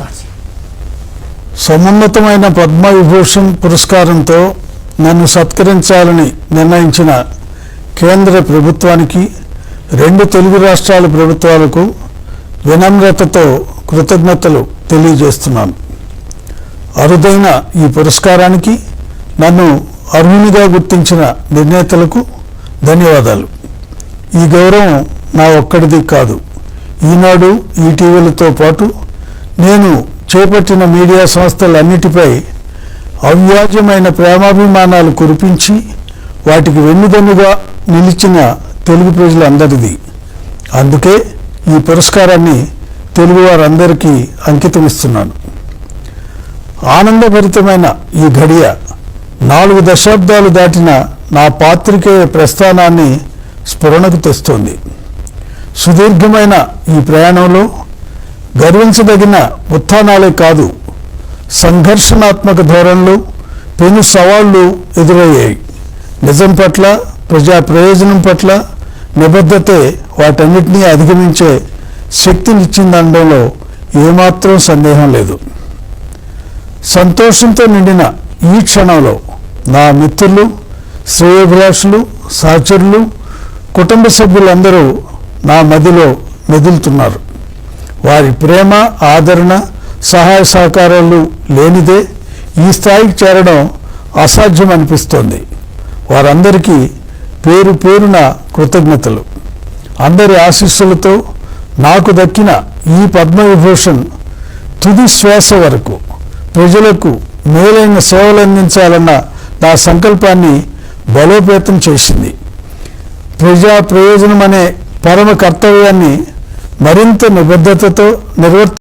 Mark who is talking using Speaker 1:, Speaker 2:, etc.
Speaker 1: చేస్తాడు
Speaker 2: సమున్నతమైన పద్మవిభూషణ్ పురస్కారంతో నన్ను సత్కరించాలని నిర్ణయించిన కేంద్ర ప్రభుత్వానికి రెండు తెలుగు రాష్ట్రాల ప్రభుత్వాలకు వినమ్రతతో కృతజ్ఞతలు తెలియజేస్తున్నాను. అరుదైన ఈ పురస్కారానికి నన్ను అర్హునిగా గుర్తించిన నిర్ణేతలకు ధన్యవాదాలు. ఈ గౌరవం నా ఒక్కడిది కాదు. ఈనాడు ఈటీవీలతో పాటు నేను చేపట్టిన మీడియా సంస్థలన్నిటిపై అవ్యాజ్యమైన ప్రేమాభిమానాలు కురిపించి వాటికి వెన్నుదన్నుగా నిలిచిన తెలుగు ప్రజలందరిది. అందుకే ఈ పురస్కారాన్ని తెలుగు వారందరికీ అంకితమిస్తున్నాను. ఆనందభరితమైన ఈ ఘడియ నాలుగు దశాబ్దాలు దాటిన నా పాత్రికేయ ప్రస్థానాన్ని స్ఫురణకు తెస్తోంది. సుదీర్ఘమైన ఈ ప్రయాణంలో గర్వించదగిన ఉత్థానాలే కాదు సంఘర్షణాత్మక ధోరణులు పెను సవాళ్ళు ఎదురయ్యాయి. నిజం పట్ల ప్రజా ప్రయోజనం పట్ల నిబద్ధతే వాటన్నిటినీ అధిగమించే శక్తినిచ్చిందనడంలో ఏమాత్రం సందేహం లేదు. సంతోషంతో నిండిన ఈ క్షణంలో నా మిత్రులు శ్రేయోభిలాషులు సహచరులు కుటుంబ సభ్యులందరూ నా మదిలో మెదులుతున్నారు. వారి ప్రేమ ఆదరణ సహాయ సహకారాలు లేనిదే ఈ స్థాయికి చేరడం అసాధ్యం అనిపిస్తోంది వారందరికీ పేరు పేరున కృతజ్ఞతలు. అందరి ఆశీస్సులతో నాకు దక్కిన ఈ పద్మవిభూషణ్ తుది శ్వాస వరకు ప్రజలకు మేలైన సేవలు అందించాలన్న నా సంకల్పాన్ని బలోపేతం చేసింది. ప్రజా ప్రయోజనం అనే పరమ కర్తవ్యాన్ని మరింత నిబద్ధతతో నిర్వర్తి